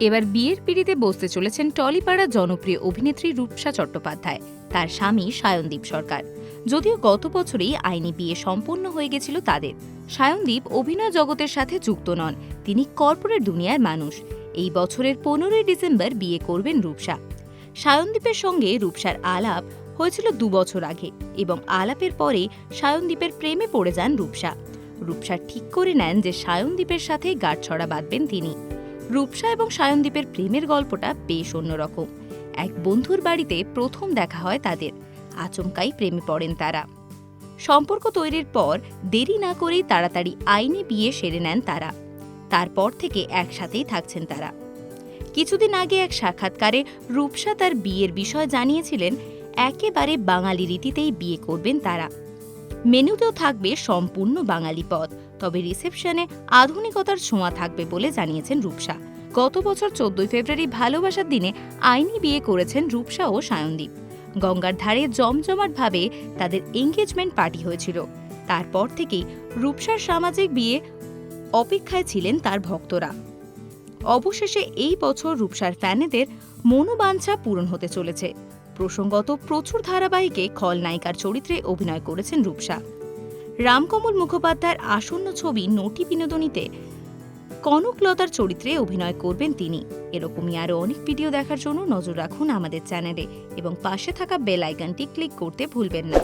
এবার বিয়ের পিড়িতে বসতে চলেছেন টলিপাড়া জনপ্রিয় অভিনেত্রী রূপসা চট্টোপাধ্যায়, তার স্বামী সায়নদীপ সরকার। যদিও গত বছরেই আইনি বিয়ে সম্পন্ন হয়ে গেছিল তাদের। সায়নদীপ অভিনয় জগতের সাথে যুক্ত নন, তিনি কর্পোরেট দুনিয়ার মানুষ। এই বছরের পনেরোই ডিসেম্বর বিয়ে করবেন রূপসা। সায়নদীপের সঙ্গে রূপসার আলাপ হয়েছিল দু বছর আগে এবং আলাপের পরে সায়নদীপের প্রেমে পড়ে যান রূপসা। রূপসা ঠিক করে নেন যে সায়নদীপের সাথে গাঁটছড়া বাঁধবেন তিনি। রূপসা এবং সায়নদীপের প্রেমের গল্পটা বেশ অন্যরকম। এক বন্ধুর বাড়িতে প্রথম দেখা হয় তাদের। আচমকাই প্রেমে পড়েন তারা। সম্পর্ক তৈরির পর দেরি না করেই তাড়াতাড়ি আইনি বিয়ে সেরে নেন তারা। তারপর থেকে একসাথেই থাকছেন তারা। কিছুদিন আগে এক সাক্ষাৎকারে রূপসা তার বিয়ের বিষয় জানিয়েছিলেন, একেবারে বাঙালি রীতিতেই বিয়ে করবেন তারা। মেনুতেও থাকবে সম্পূর্ণ বাঙালি পদ, তবে রিসেপশনে আধুনিকতার ছোঁয়া থাকবে বলে জানিয়েছেন রূপসা। গত বছর চোদ্দই ফেব্রুয়ারি ভালোবাসার দিনে আইনি বিয়ে করেছেন রূপসা ও সায়নদীপ। গঙ্গার ধারে জমজমাটভাবে তাদের এঙ্গেজমেন্ট পার্টি হয়েছিল। তারপর থেকেই রূপসার সামাজিক বিয়ে অপেক্ষায় ছিলেন তার ভক্তরা। অবশেষে এই বছর রূপসার ফ্যানেদের মনোবাঞ্ছা পূরণ হতে চলেছে। প্রসঙ্গত প্রচুর ধারাবাহিকে খলনায়িকার চরিত্রে অভিনয় করেছেন রূপসা। রামকমল মুখোপাধ্যায়ের আসন্ন ছবি নটি বিনোদনীতে কনকলতার চরিত্রে অভিনয় করবেন তিনি। এরকমই আরও অনেক ভিডিও দেখার জন্য নজর রাখুন আমাদের চ্যানেলে এবং পাশে থাকা বেল আইকনটি ক্লিক করতে ভুলবেন না।